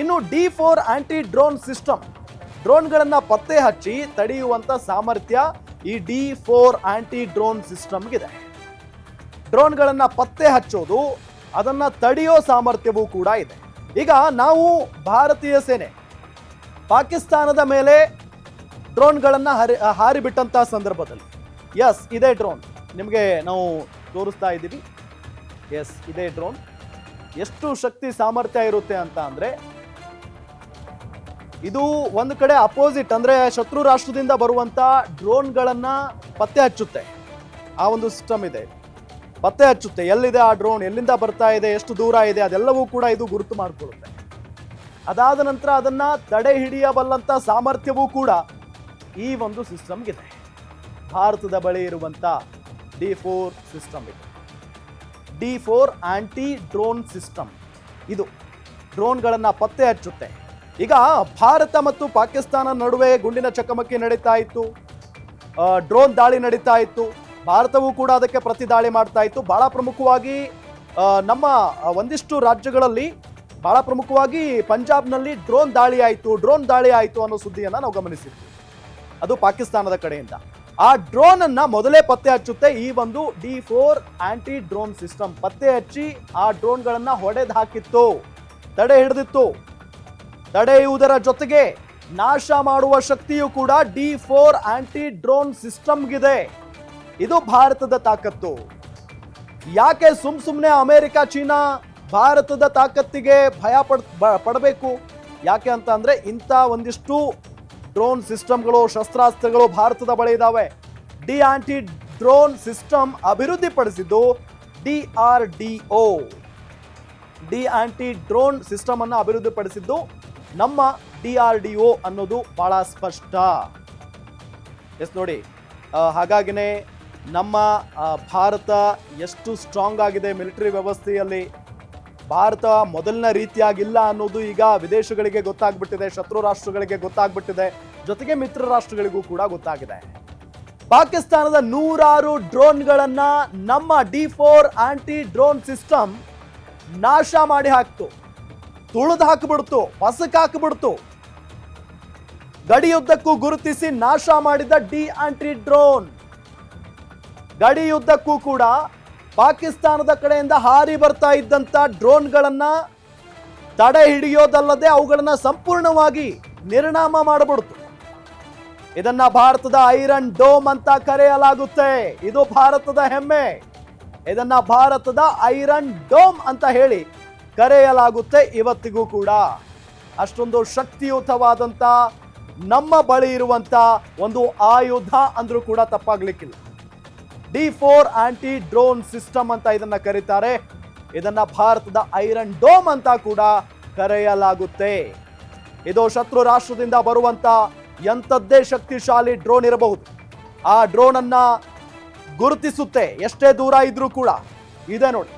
ಇನ್ನು D four anti drone system. ಡ್ರೋನ್ಗಳನ್ನು ಪತ್ತೆ ಹಚ್ಚಿ ತಡೆಯುವಂತ ಸಾಮರ್ಥ್ಯ ಈ ಡಿ ಫೋರ್ ಆಂಟಿ ಡ್ರೋನ್ ಸಿಸ್ಟಮ್ಗಿದೆ. ಡ್ರೋನ್ಗಳನ್ನು ಪತ್ತೆ ಹಚ್ಚೋದು, ಅದನ್ನ ತಡೆಯೋ ಸಾಮರ್ಥ್ಯವೂ ಕೂಡ ಇದೆ. ಈಗ ನಾವು ಭಾರತೀಯ ಸೇನೆ, ಪಾಕಿಸ್ತಾನದ ಮೇಲೆ ಡ್ರೋನ್ಗಳನ್ನು ಹರಿ ಹಾರಿಬಿಟ್ಟಂಥ ಸಂದರ್ಭದಲ್ಲಿ. ಎಸ್ ಇದೇ ಡ್ರೋನ್. ನಿಮಗೆ ನಾವು ತೋರಿಸ್ತಾ ಇದ್ದೀವಿ. ಎಸ್ ಇದೇ ಡ್ರೋನ್. ಎಷ್ಟು ಶಕ್ತಿ ಸಾಮರ್ಥ್ಯ ಇರುತ್ತೆ ಅಂತ ಅಂದರೆ ಇದು ಒಂದು ಕಡೆ ಅಪೋಸಿಟ್ ಅಂದರೆ ಶತ್ರು ರಾಷ್ಟ್ರದಿಂದ ಬರುವಂಥ ಡ್ರೋನ್ಗಳನ್ನು ಪತ್ತೆ ಹಚ್ಚುತ್ತೆ. ಆ ಒಂದು ಸಿಸ್ಟಮ್ ಇದೆ. ಪತ್ತೆ ಹಚ್ಚುತ್ತೆ, ಎಲ್ಲಿದೆ ಆ ಡ್ರೋನ್ ಎಲ್ಲಿಂದ ಬರ್ತಾ ಇದೆ, ಎಷ್ಟು ದೂರ ಇದೆ, ಅದೆಲ್ಲವೂ ಕೂಡ ಇದು ಗುರುತು ಮಾಡಿಕೊಳ್ಳುತ್ತೆ ಅದಾದ ನಂತರ ಅದನ್ನ ತಡೆ ಹಿಡಿಯಬಲ್ಲಂತ ಸಾಮರ್ಥ್ಯವೂ ಕೂಡ ಈ ಒಂದು ಸಿಸ್ಟಮ್ಗಿದೆ ಭಾರತದ ಬಳಿ ಇರುವಂತ ಡಿ ಫೋರ್ ಸಿಸ್ಟಮ್ ಇದೆ. D four anti drone system ಇದು ಡ್ರೋನ್ಗಳನ್ನು ಪತ್ತೆ ಹಚ್ಚುತ್ತೆ. ಈಗ ಭಾರತ ಮತ್ತು ಪಾಕಿಸ್ತಾನ ನಡುವೆ ಗುಂಡಿನ ಚಕಮಕಿ ನಡೀತಾ ಇತ್ತು. ಡ್ರೋನ್ ದಾಳಿ ನಡೀತಾ ಇತ್ತು. ಭಾರತವೂ ಕೂಡ ಅದಕ್ಕೆ ಪ್ರತಿ ದಾಳಿ ಮಾಡ್ತಾ ಇತ್ತು. ಬಹಳ ಪ್ರಮುಖವಾಗಿ ನಮ್ಮ ಒಂದಿಷ್ಟು ರಾಜ್ಯಗಳಲ್ಲಿ ಬಹಳ ಪ್ರಮುಖವಾಗಿ ಪಂಜಾಬ್ನಲ್ಲಿ ಡ್ರೋನ್ ದಾಳಿ ಆಯಿತು. ಡ್ರೋನ್ ದಾಳಿ ಆಯಿತು ಅನ್ನೋ ಸುದ್ದಿಯನ್ನು ನಾವು ಗಮನಿಸಿದ್ವಿ. ಅದು ಪಾಕಿಸ್ತಾನದ ಕಡೆಯಿಂದ. ಆ ಡ್ರೋನ್ ಅನ್ನ ಮೊದಲೇ ಪತ್ತೆ ಹಚ್ಚುತ್ತೆ ಈ ಒಂದು D four anti drone system. ಪತ್ತೆ ಹಚ್ಚಿ ಆ ಡ್ರೋನ್ಗಳನ್ನು ಹೊಡೆದು ಹಾಕಿತ್ತು ತಡೆ ಹಿಡಿದಿತ್ತು. ತಡೆಯುವುದರ ಜೊತೆಗೆ ನಾಶ ಮಾಡುವ ಶಕ್ತಿಯು ಕೂಡ ಡಿ ಫೋರ್ ಆಂಟಿ ಡ್ರೋನ್ ಸಿಸ್ಟಮ್ಗಿದೆ. ಇದು ಭಾರತದ ತಾಕತ್ತು. ಯಾಕೆ ಸುಮ್ ಸುಮ್ಮನೆ ಅಮೆರಿಕ, ಚೀನಾ ಭಾರತದ ತಾಕತ್ತಿಗೆ ಭಯ ಪಡ್ ಪಡಬೇಕು? ಯಾಕೆ ಅಂತ ಅಂದ್ರೆ ಇಂಥ ಒಂದಿಷ್ಟು ಡ್ರೋನ್ ಸಿಸ್ಟಮ್ಗಳು, ಶಸ್ತ್ರಾಸ್ತ್ರಗಳು ಭಾರತದ ಬಳಿ ಇದಾವೆ. D anti drone system ಅಭಿವೃದ್ಧಿಪಡಿಸಿದ್ದು D R D O. D anti drone system ಅನ್ನು ಅಭಿವೃದ್ಧಿಪಡಿಸಿದ್ದು ನಮ್ಮ ಡಿ ಆರ್ ಡಿ ಒ ಅನ್ನೋದು ಬಹಳ ಸ್ಪಷ್ಟ. ಎಸ್ ನೋಡಿ ಹಾಗಾಗಿನೇ ನಮ್ಮ ಭಾರತ ಎಷ್ಟು ಸ್ಟ್ರಾಂಗ್ ಆಗಿದೆ ಮಿಲಿಟರಿ ವ್ಯವಸ್ಥೆಯಲ್ಲಿ. ಭಾರತ ಮೊದಲಿನ ರೀತಿಯಾಗಿಲ್ಲ ಅನ್ನೋದು ಈಗ ವಿದೇಶಗಳಿಗೆ ಗೊತ್ತಾಗ್ಬಿಟ್ಟಿದೆ, ಶತ್ರು ರಾಷ್ಟ್ರಗಳಿಗೆ ಗೊತ್ತಾಗ್ಬಿಟ್ಟಿದೆ, ಜೊತೆಗೆ ಮಿತ್ರ ರಾಷ್ಟ್ರಗಳಿಗೂ ಕೂಡ ಗೊತ್ತಾಗಿದೆ. ಪಾಕಿಸ್ತಾನದ ನೂರಾರು ಡ್ರೋನ್ಗಳನ್ನು ನಮ್ಮ D four anti drone system ನಾಶ ಮಾಡಿ ಹಾಕ್ತು. ತುಳಿದು ಹಾಕಿಬಿಡ್ತು, ಹೊಸಕ್ ಹಾಕಿಬಿಡ್ತು. ಗಡಿಯುದ್ದಕ್ಕೂ ಗುರುತಿಸಿ ನಾಶ ಮಾಡಿದ ಡಿ ಆಂಟ್ರಿ ಡ್ರೋನ್. ಗಡಿಯುದ್ದಕ್ಕೂ ಕೂಡ ಪಾಕಿಸ್ತಾನದ ಕಡೆಯಿಂದ ಹಾರಿ ಬರ್ತಾ ಇದ್ದಂತ ಡ್ರೋನ್ಗಳನ್ನ ತಡೆ ಹಿಡಿಯೋದಲ್ಲದೆ ಅವುಗಳನ್ನ ಸಂಪೂರ್ಣವಾಗಿ ನಿರ್ನಾಮ ಮಾಡಿಬಿಡ್ತು. ಇದನ್ನ ಭಾರತದ ಐರನ್ ಡೋಮ್ ಅಂತ ಕರೆಯಲಾಗುತ್ತೆ. ಇದು ಭಾರತದ ಹೆಮ್ಮೆ. ಇದನ್ನ ಭಾರತದ ಐರನ್ ಡೋಮ್ ಅಂತ ಹೇಳಿ ಕರೆಯಲಾಗುತ್ತೆ ಇವತ್ತಿಗೂ ಕೂಡ. ಅಷ್ಟೊಂದು ಶಕ್ತಿಯುತವಾದಂಥ ನಮ್ಮ ಬಳಿ ಇರುವಂತ ಒಂದು ಆಯುಧ ಅಂದ್ರೂ ಕೂಡ ತಪ್ಪಾಗ್ಲಿಕ್ಕಿಲ್ಲ. D four anti drone system ಅಂತ ಇದನ್ನ ಕರೀತಾರೆ. ಇದನ್ನ ಭಾರತದ ಐರನ್ ಡೋಮ್ ಅಂತ ಕೂಡ ಕರೆಯಲಾಗುತ್ತೆ. ಇದು ಶತ್ರು ರಾಷ್ಟ್ರದಿಂದ ಬರುವಂತ ಎಂಥದ್ದೇ ಶಕ್ತಿಶಾಲಿ ಡ್ರೋನ್ ಇರಬಹುದು. ಆ ಡ್ರೋನ್ ಅನ್ನ ಗುರುತಿಸುತ್ತೆ. ಎಷ್ಟೇ ದೂರ ಇದ್ರೂ ಕೂಡ. ಇದೆ ನೋಡಿ.